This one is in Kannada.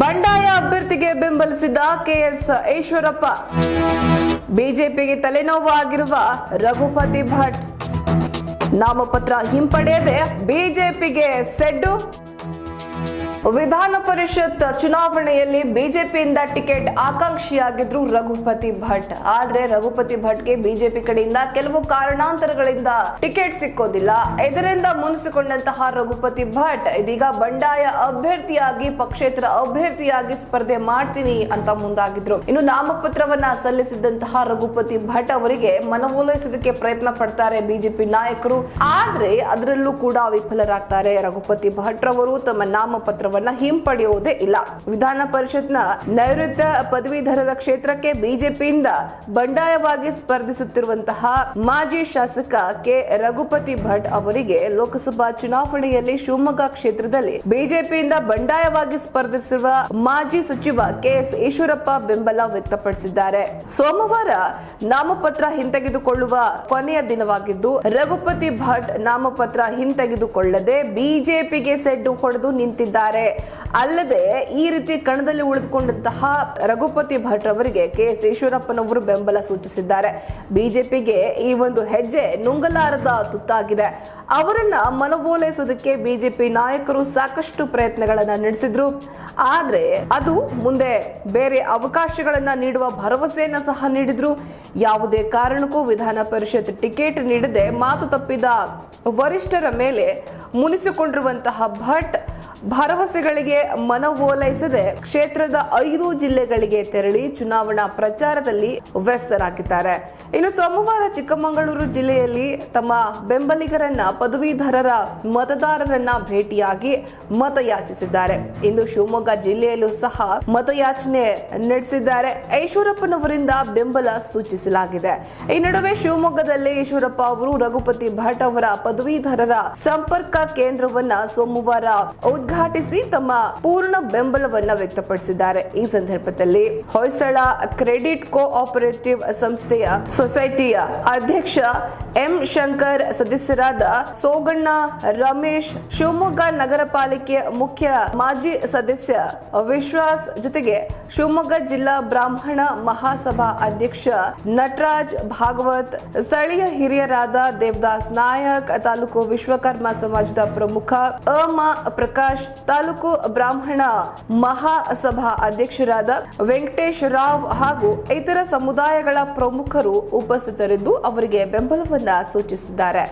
ಬಂಡಾಯ ಅಭ್ಯರ್ಥಿಗೆ ಬೆಂಬಲಿಸಿದ ಕೆಎಸ್ ಈಶ್ವರಪ್ಪ. ಬಿಜೆಪಿಗೆ ತಲೆನೋವು ಆಗಿರುವ ರಘುಪತಿ ಭಟ್. ನಾಮಪತ್ರ ಹಿಂಪಡೆಯದೆ ಬಿಜೆಪಿಗೆ ಸೆಡ್ಡು. ವಿಧಾನ ಪರಿಷತ್ ಚುನಾವಣೆಯಲ್ಲಿ ಬಿಜೆಪಿಯಿಂದ ಟಿಕೆಟ್ ಆಕಾಂಕ್ಷಿಯಾಗಿದ್ರು ರಘುಪತಿ ಭಟ್. ಆದ್ರೆ ರಘುಪತಿ ಭಟ್ಗೆ ಬಿಜೆಪಿ ಕಡೆಯಿಂದ ಕೆಲವು ಕಾರಣಾಂತರಗಳಿಂದ ಟಿಕೆಟ್ ಸಿಕ್ಕೋದಿಲ್ಲ. ಇದರಿಂದ ಮುನಿಸಿಕೊಂಡಂತಹ ರಘುಪತಿ ಭಟ್, ಇದೀಗ ಬಂಡಾಯ ಅಭ್ಯರ್ಥಿಯಾಗಿ, ಪಕ್ಷೇತರ ಅಭ್ಯರ್ಥಿಯಾಗಿ ಸ್ಪರ್ಧೆ ಮಾಡ್ತೀನಿ ಅಂತ ಮುಂದಾಗಿದ್ರು. ಇನ್ನು ನಾಮಪತ್ರವನ್ನ ಸಲ್ಲಿಸಿದಂತಹ ರಘುಪತಿ ಭಟ್ ಅವರಿಗೆ ಮನವೊಲಿಸೋದಕ್ಕೆ ಪ್ರಯತ್ನ ಪಡ್ತಾರೆ ಬಿಜೆಪಿ ನಾಯಕರು. ಆದ್ರೆ ಅದರಲ್ಲೂ ಕೂಡ ವಿಫಲರಾಗ್ತಾರೆ ರಘುಪತಿ ಭಟ್ ರವರು. ತಮ್ಮ ನಾಮಪತ್ರವನ್ನ ಹಿಂಪಡೆಯುವುದೇ ಇಲ್ಲ. ವಿಧಾನ ಪರಿಷತ್ನ ನೈಋತ್ಯ ಪದವೀಧರರ ಕ್ಷೇತ್ರಕ್ಕೆ ಬಿಜೆಪಿಯಿಂದ ಬಂಡಾಯವಾಗಿ ಸ್ಪರ್ಧಿಸುತ್ತಿರುವಂತಹ ಮಾಜಿ ಶಾಸಕ ಕೆ. ರಘುಪತಿ ಭಟ್ ಅವರಿಗೆ ಲೋಕಸಭಾ ಚುನಾವಣೆಯಲ್ಲಿ ಶಿವಮೊಗ್ಗ ಕ್ಷೇತ್ರದಲ್ಲಿ ಬಿಜೆಪಿಯಿಂದ ಬಂಡಾಯವಾಗಿ ಸ್ಪರ್ಧಿಸಿರುವ ಮಾಜಿ ಸಚಿವ ಕೆಎಸ್ ಈಶ್ವರಪ್ಪ ಬೆಂಬಲ ವ್ಯಕ್ತಪಡಿಸಿದ್ದಾರೆ. ಸೋಮವಾರ ನಾಮಪತ್ರ ಹಿಂತೆಗೆದುಕೊಳ್ಳುವ ಕೊನೆಯ ದಿನವಾಗಿದ್ದು, ರಘುಪತಿ ಭಟ್ ನಾಮಪತ್ರ ಹಿಂತೆಗೆದುಕೊಳ್ಳದೆ ಬಿಜೆಪಿಗೆ ಸೆಡ್ಡು ಹೊಡೆದು ನಿಂತಿದ್ದಾರೆ. ಅಲ್ಲದೆ ಈ ರೀತಿ ಕಣದಲ್ಲಿ ಉಳಿದುಕೊಂಡಂತಹ ರಘುಪತಿ ಭಟ್ ಅವರಿಗೆ ಕೆ ಎಸ್ ಈಶ್ವರಪ್ಪನವರು ಬೆಂಬಲ ಸೂಚಿಸಿದ್ದಾರೆ. ಬಿಜೆಪಿಗೆ ಈ ಒಂದು ಹೆಜ್ಜೆ ನುಂಗಲಾರದ ತುತ್ತಾಗಿದೆ. ಅವರನ್ನ ಮನವೊಲೈಸೋದಕ್ಕೆ ಬಿಜೆಪಿ ನಾಯಕರು ಸಾಕಷ್ಟು ಪ್ರಯತ್ನಗಳನ್ನ ನಡೆಸಿದ್ರು. ಆದ್ರೆ ಅದು ಮುಂದೆ ಬೇರೆ ಅವಕಾಶಗಳನ್ನ ನೀಡುವ ಭರವಸೆಯನ್ನ ಸಹ ನೀಡಿದ್ರು. ಯಾವುದೇ ಕಾರಣಕ್ಕೂ ವಿಧಾನ ಪರಿಷತ್ ಟಿಕೆಟ್ ನೀಡದೆ ಮಾತು ತಪ್ಪಿದ ವರಿಷ್ಠರ ಮೇಲೆ ಮುನಿಸಿಕೊಂಡಿರುವಂತಹ ಭಟ್ ಭರವಸೆಗಳಿಗೆ ಮನವೊಲೈಸದೆ ಕ್ಷೇತ್ರದ ಐದು ಜಿಲ್ಲೆಗಳಿಗೆ ತೆರಳಿ ಚುನಾವಣಾ ಪ್ರಚಾರದಲ್ಲಿ ವ್ಯಸ್ತರಾಗಿದ್ದಾರೆ. ಇನ್ನು ಸೋಮವಾರ ಚಿಕ್ಕಮಗಳೂರು ಜಿಲ್ಲೆಯಲ್ಲಿ ತಮ್ಮ ಬೆಂಬಲಿಗರನ್ನ ಪದವೀಧರರ ಮತದಾರರನ್ನ ಭೇಟಿಯಾಗಿ ಮತಯಾಚಿಸಿದ್ದಾರೆ. ಇಂದು ಶಿವಮೊಗ್ಗ ಜಿಲ್ಲೆಯಲ್ಲೂ ಸಹ ಮತಯಾಚನೆ ನಡೆಸಿದ್ದಾರೆ. ಈಶ್ವರಪ್ಪನವರಿಂದ ಬೆಂಬಲ ಸೂಚಿಸಲಾಗಿದೆ. ಈ ನಡುವೆ ಶಿವಮೊಗ್ಗದಲ್ಲಿ ಈಶ್ವರಪ್ಪ ಅವರು ರಘುಪತಿ ಭಟ್ ಅವರ ಪದವೀಧರರ ಸಂಪರ್ಕ ಕೇಂದ್ರವನ್ನ ಸೋಮವಾರ ಉದ್ಘಾಟಿಸಿ ತಮ್ಮ ಪೂರ್ಣ ಬೆಂಬಲವನ್ನ ವ್ಯಕ್ತಪಡಿಸಿದ್ದಾರೆ. ಈ ಸಂದರ್ಭದಲ್ಲಿ ಹೊಯ್ಸಳ ಕ್ರೆಡಿಟ್ ಕೋಆಪರೇಟಿವ್ ಸಂಸ್ಥೆಯ ಸೊಸೈಟಿಯ ಅಧ್ಯಕ್ಷ ಎಂ ಶಂಕರ್, ಸದಸ್ಯರಾದ ಸೋಗಣ್ಣ, ರಮೇಶ್, ಶಿವಮೊಗ್ಗ ನಗರ ಪಾಲಿಕೆ ಮುಖ್ಯ ಮಾಜಿ ಸದಸ್ಯ ವಿಶ್ವಾಸ್, ಜೊತೆಗೆ ಶಿವಮೊಗ್ಗ ಜಿಲ್ಲಾ ಬ್ರಾಹ್ಮಣ ಮಹಾಸಭಾ ಅಧ್ಯಕ್ಷ ನಟರಾಜ್ ಭಾಗವತ್, ಸ್ಥಳೀಯ ಹಿರಿಯರಾದ ದೇವದಾಸ್ ನಾಯಕ್, ತಾಲೂಕು ವಿಶ್ವಕರ್ಮ ಸಮಾಜದ ಪ್ರಮುಖ ಅಮ ಪ್ರಕಾಶ್ ತಾಲೂಕು ಬ್ರಾಹ್ಮಣ ಮಹಾಸಭಾ ಅಧ್ಯಕ್ಷರಾದ ವೆಂಕಟೇಶ್ ರಾವ್ ಹಾಗೂ ಇತರ ಸಮುದಾಯಗಳ ಪ್ರಮುಖರು ಉಪಸ್ಥಿತರಿದ್ದು ಅವರಿಗೆ ಬೆಂಬಲವನ್ನ ಸೂಚಿಸಿದ್ದಾರೆ.